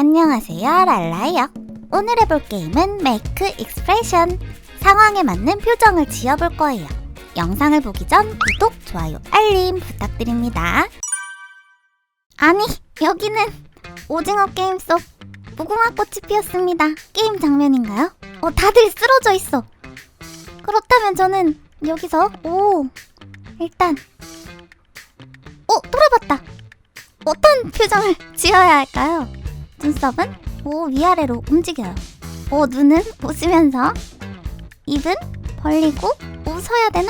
안녕하세요, 랄라예요. 오늘 해볼 게임은 메이크 익스프레션. 상황에 맞는 표정을 지어볼 거예요. 영상을 보기 전 구독, 좋아요, 알림 부탁드립니다. 아니, 여기는 오징어 게임 속 무궁화 꽃이 피었습니다. 게임 장면인가요? 어, 다들 쓰러져 있어. 그렇다면 저는 여기서 오 일단 오 돌아봤다. 어떤 표정을 지어야 할까요? 눈썹은 오 위아래로 움직여요. 오 눈은 웃으면서 입은 벌리고 웃어야 되나?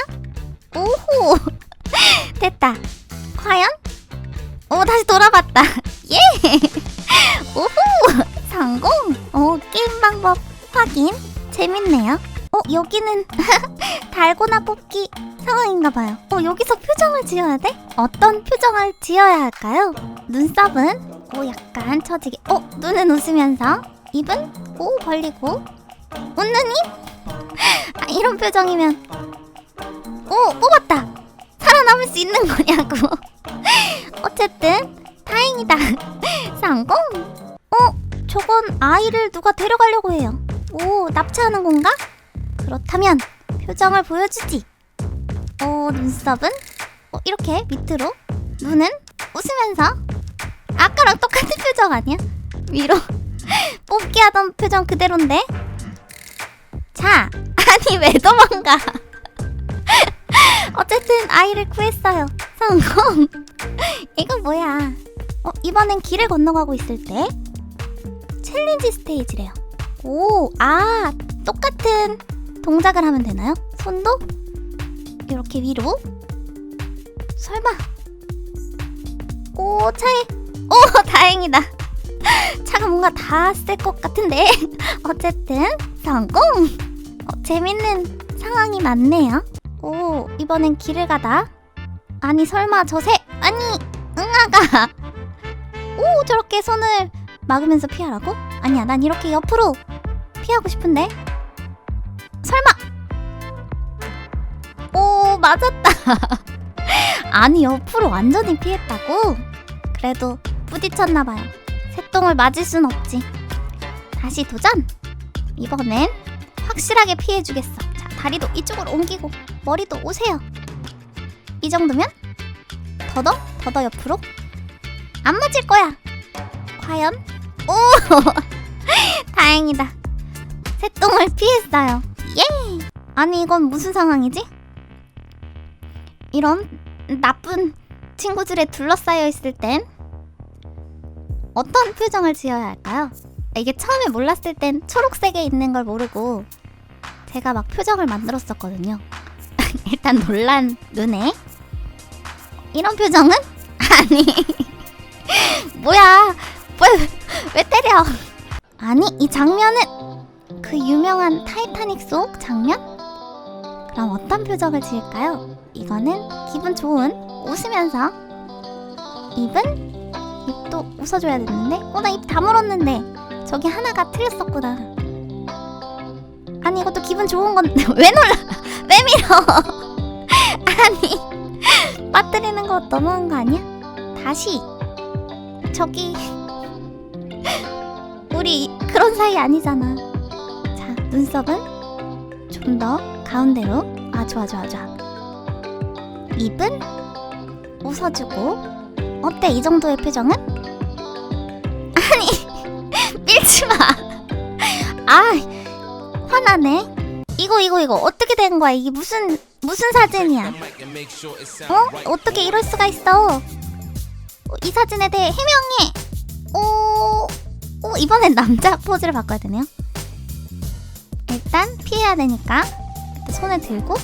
오호 됐다. 과연? 오 다시 돌아봤다. 예. 오호 성공. 오 게임 방법 확인. 재밌네요. 어 여기는 달고나 뽑기 상황인가봐요. 어 여기서 표정을 지어야 돼? 어떤 표정을 지어야 할까요? 눈썹은 오 약간 처지게. 어 눈은 웃으면서 입은 오 벌리고 웃는 입. 아, 이런 표정이면 오 뽑았다. 살아남을 수 있는 거냐고. 어쨌든 다행이다. 성공. 어 저건 아이를 누가 데려가려고 해요. 오 납치하는 건가? 그렇다면 표정을 보여주지. 어 눈썹은 어, 이렇게 밑으로 눈은 웃으면서 아까랑 똑같은 표정 아니야? 위로 뽑기 하던 표정 그대로인데. 자 아니 왜 도망가? 어쨌든 아이를 구했어요. 성공. 이건 뭐야? 어 이번엔 길을 건너가고 있을 때 챌린지 스테이지래요. 오, 아, 똑같은 동작을 하면 되나요? 손도 이렇게 위로. 설마. 오, 차에. 오, 다행이다. 차가 뭔가 닿았을 것 같은데. 어쨌든 성공. 어, 재밌는 상황이 많네요. 오, 이번엔 길을 가다. 아니 설마 저새 아니 응아가. 오, 저렇게 손을 막으면서 피하라고? 아니야, 난 이렇게 옆으로 피하고 싶은데. 설마. 오, 맞았다. 아니, 옆으로 완전히 피했다고? 그래도 부딪혔나봐요. 새똥을 맞을 순 없지. 다시 도전! 이번엔 확실하게 피해주겠어. 자, 다리도 이쪽으로 옮기고, 머리도 오세요. 이 정도면? 더더? 더더 옆으로? 안 맞을 거야. 과연? 오! 다행이다. 새똥을 피했어요. 예! 아니 이건 무슨 상황이지? 이런 나쁜 친구들에 둘러싸여 있을 땐 어떤 표정을 지어야 할까요? 이게 처음에 몰랐을 땐 초록색에 있는 걸 모르고 제가 막 표정을 만들었었거든요. 일단 놀란 눈에 이런 표정은 아니 뭐야 왜, 왜 때려? 아니 이 장면은 그 유명한 타이타닉 속 장면? 그럼 어떤 표정을 지을까요? 이거는 기분 좋은 웃으면서 입은 입도 웃어줘야 되는데 어 나 입 다물었는데 저기 하나가 틀렸었구나 아니 이것도 기분 좋은 건데 왜 놀라 왜 밀어 아니 빠뜨리는 거 너무한 거 아니야? 다시 저기 우리 그런 사이 아니잖아. 자, 눈썹은 좀 더 가운데로. 아, 좋아, 좋아, 좋아. 입은 웃어주고. 어때, 이 정도의 표정은? 아니, 밀지 마. 아, 화나네. 이거, 이거, 이거. 어떻게 된 거야? 이게 무슨, 무슨 사진이야? 어? 어떻게 이럴 수가 있어? 어, 이 사진에 대해 해명해. 오, 오 이번엔 남자 포즈를 바꿔야 되네요. 일단 피해야 되니까 손을 들고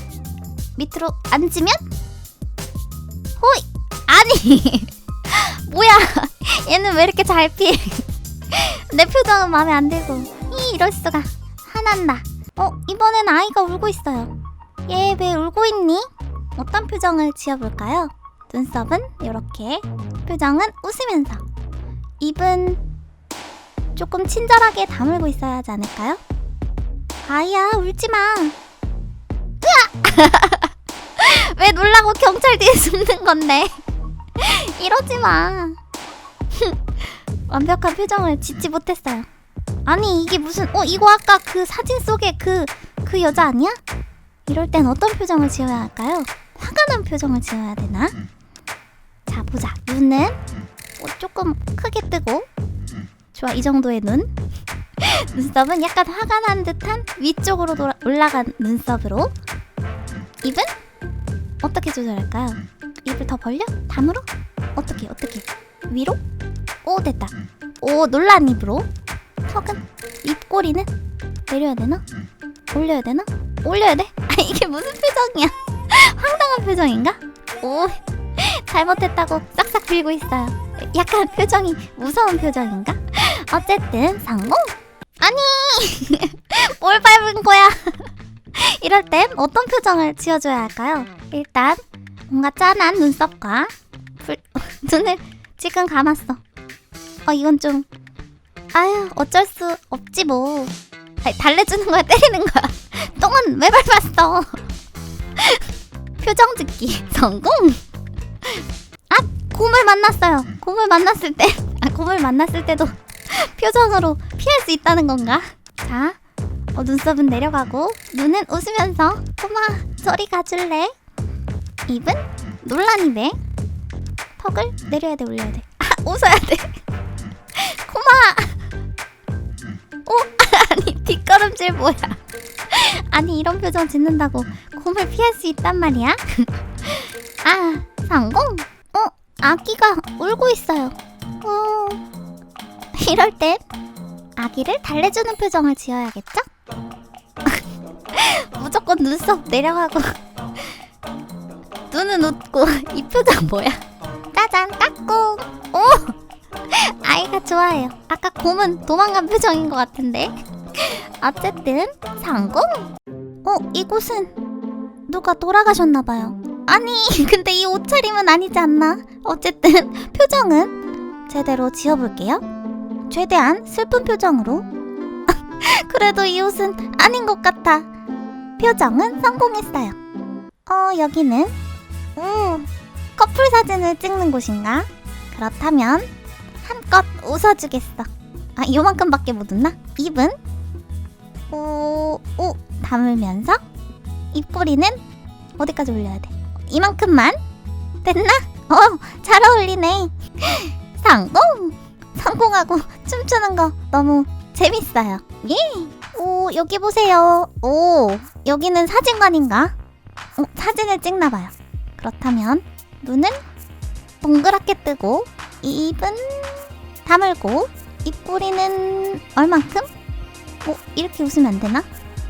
밑으로 앉으면 호이 아니 뭐야 얘는 왜 이렇게 잘 피해? 내 표정은 마음에 안 들고 이 이럴 수가 화난다. 어 이번엔 아이가 울고 있어요. 얘 왜 울고 있니? 어떤 표정을 지어볼까요? 눈썹은 이렇게 표정은 웃으면서 입은 조금 친절하게 다물고 있어야 하지 않을까요? 아이야 울지 마. 으아! 왜 놀라고 경찰 뒤에 숨는 건데? 이러지 마. 완벽한 표정을 짓지 못했어요. 아니 이게 무슨 어 이거 아까 그 사진 속의 그그 여자 아니야? 이럴 땐 어떤 표정을 지어야 할까요? 화가 난 표정을 지어야 되나? 자 보자 눈은 어, 조금 크게 뜨고 좋아 이 정도의 눈 눈썹은 약간 화가 난 듯한 위쪽으로 돌아, 올라간 눈썹으로 입은 어떻게 조절할까요? 입을 더 벌려? 다물어? 어떻게 어떻게 위로? 오 됐다 오 놀란 입으로 턱은 입꼬리는 내려야 되나? 올려야 되나? 올려야 돼? 아 이게 무슨 표정이야 황당한 표정인가? 오 잘못했다고 싹싹 빌고 있어요 약간 표정이 무서운 표정인가? 어쨌든 성공! 아니 뭘 밟은 거야 이럴 땐 어떤 표정을 지어줘야 할까요? 일단 뭔가 짠한 눈썹과 불, 눈을 지금 감았어. 어 이건 좀 아유 어쩔 수 없지 뭐. 아니, 달래주는 거야 때리는 거야. 똥은 왜 밟았어? 표정 짓기 성공! 아 곰을 만났어요. 곰을 만났을 때 아, 곰을 만났을 때도 표정으로 피할 수 있다는 건가? 자 어, 눈썹은 내려가고 눈은 웃으면서 꼬마 저리 가줄래 입은 입에 턱을 내려야 돼 올려야 돼. 아, 웃어야 돼. 꼬마! 오 아니 뒷걸음질 뭐야? 아니 이런 표정 짓는다고 곰을 피할 수 있단 말이야? 아 성공? 어 아기가 울고 있어요. 어. 이럴 땐 아기를 달래주는 표정을 지어야겠죠? 무조건 눈썹 내려가고 눈은 웃고 이 표정 뭐야? 짜잔 까꿍. 오! 아이가 좋아해요. 아까 곰은 도망간 표정인 것 같은데. 어쨌든 성공! 어 이곳은 누가 돌아가셨나봐요. 아니 근데 이 옷차림은 아니지 않나? 어쨌든 표정은 제대로 지어볼게요. 최대한 슬픈 표정으로. 그래도 이 옷은 아닌 것 같아. 표정은 성공했어요. 어 여기는 음 커플 사진을 찍는 곳인가? 그렇다면 한껏 웃어주겠어. 아, 요만큼밖에 못 웃나? 입은? 오, 오, 다물면서 입꼬리는 어디까지 올려야 돼? 이만큼만? 됐나? 어, 잘 어울리네. 성공! 성공하고 춤추는 거 너무 재밌어요. 예! 오, 여기 보세요. 오, 여기는 사진관인가? 어, 사진을 찍나봐요. 그렇다면 눈은 동그랗게 뜨고 입은 다물고 입꼬리는 얼만큼? 어 이렇게 웃으면 안 되나?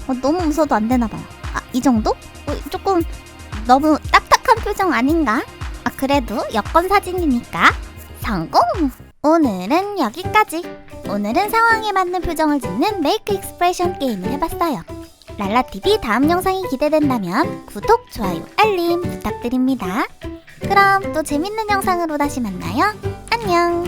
어, 너무 웃어도 안 되나 봐요. 아 이 정도? 어, 조금 너무 딱딱한 표정 아닌가? 아 그래도 여권 사진이니까 성공! 오늘은 여기까지. 오늘은 상황에 맞는 표정을 짓는 메이크 익스프레션 게임을 해봤어요. 랄라TV 다음 영상이 기대된다면 구독, 좋아요, 알림 부탁드립니다. 그럼 또 재밌는 영상으로 다시 만나요. 안녕!